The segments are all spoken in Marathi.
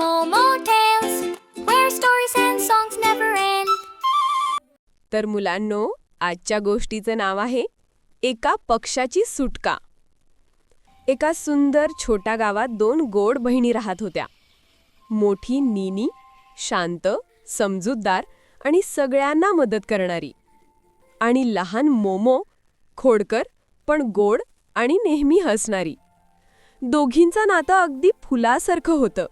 Momo Tales, where stories and songs never end. तर मुलांनो आजच्या गोष्टीचं नाव आहे एका पक्षाची सुटका. एका सुंदर छोट्या गावात दोन गोड बहिणी राहत होत्या. मोठी नीनी शांत समजूतदार आणि सगळ्यांना मदत करणारी. आणि लहान मोमो खोडकर पण गोड आणि नेहमी हसणारी. दोघींचं नातं अगदी फुलासारखं होतं.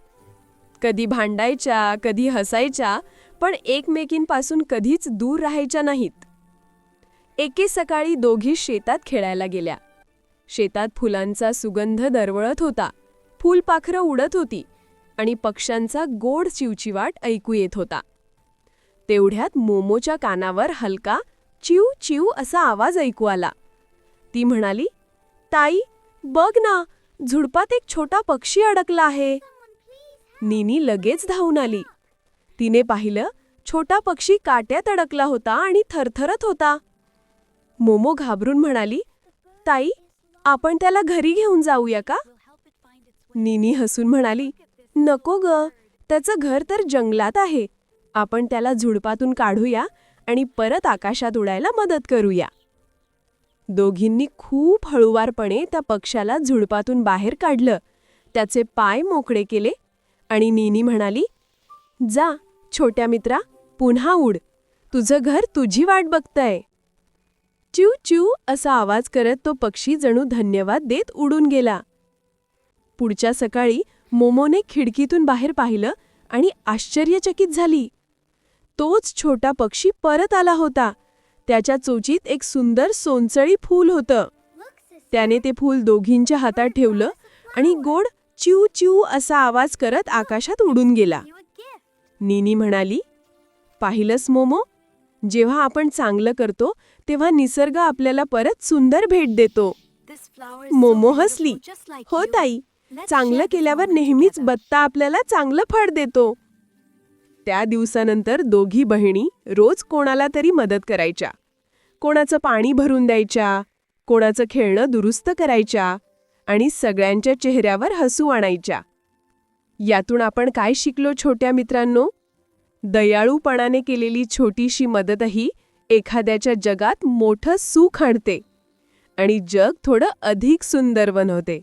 कधी भांडायच्या कधी हसायच्या पण एकमेकींपासून कधीच दूर राहायच्या नाहीत. एके सकाळी दोघी शेतात खेळायला गेल्या. शेतात फुलांचा सुगंध दरवळत होता. फुलपाखरं उडत होती आणि पक्ष्यांचा गोड चिवचिवाट ऐकू येत होता. तेवढ्यात मोमोच्या कानावर हलका चिव चिव असा आवाज ऐकू आला. ती म्हणाली ताई बघ ना झुडपात एक छोटा पक्षी अडकला आहे. नीनी लगेच धावून आली. तिने पाहिलं छोटा पक्षी काट्यात अडकला होता आणि थरथरत होता. मोमो घाबरून म्हणाली ताई आपण त्याला घरी घेऊन जाऊया का? नीनी हसून म्हणाली नको ग त्याचं घर तर जंगलात आहे. आपण त्याला झुडपातून काढूया आणि परत आकाशात उडायला मदत करूया. दोघींनी खूप हळुवारपणे त्या पक्षाला झुडपातून बाहेर काढलं. त्याचे पाय मोकळे केले आणि नीनी म्हणाली जा छोट्या मित्रा पुन्हा उड. तुझं घर तुझी वाट बघतंय. च्यू च्यू असा आवाज करत तो पक्षी जणू धन्यवाद देत उडून गेला. पुढच्या सकाळी मोमोने खिडकीतून बाहेर पाहिलं आणि आश्चर्यचकित झाली. तोच छोटा पक्षी परत आला होता. त्याच्या चोचीत एक सुंदर सोनचळी फूल होतं. त्याने ते फूल दोघींच्या हातात ठेवलं आणि गोड च्यू च्यू असा आवाज करत आकाशात उडून गेला. नीनी म्हणाली पाहिलंस मोमो? जेव्हा आपण चांगलं करतो तेव्हा निसर्ग आपल्याला परत सुंदर भेट देतो. मोमो हसली हो ताई चांगलं केल्यावर नेहमीच बत्ता आपल्याला चांगलं फळ देतो. त्या दिवसानंतर दोघी बहिणी रोज कोणाला तरी मदत करायच्या. कोणाचं पाणी भरून द्यायच्या कोणाचं खेळणं दुरुस्त करायच्या आणि सगळ्यांच्या चेहऱ्यावर हसू आणायच्या. यातून आपण काय शिकलो छोट्या मित्रांनो? दयाळूपणाने केलेली छोटीशी मदतही एखाद्याच्या जगात मोठं सुख आणते आणि जग थोडं अधिक सुंदर बनवते.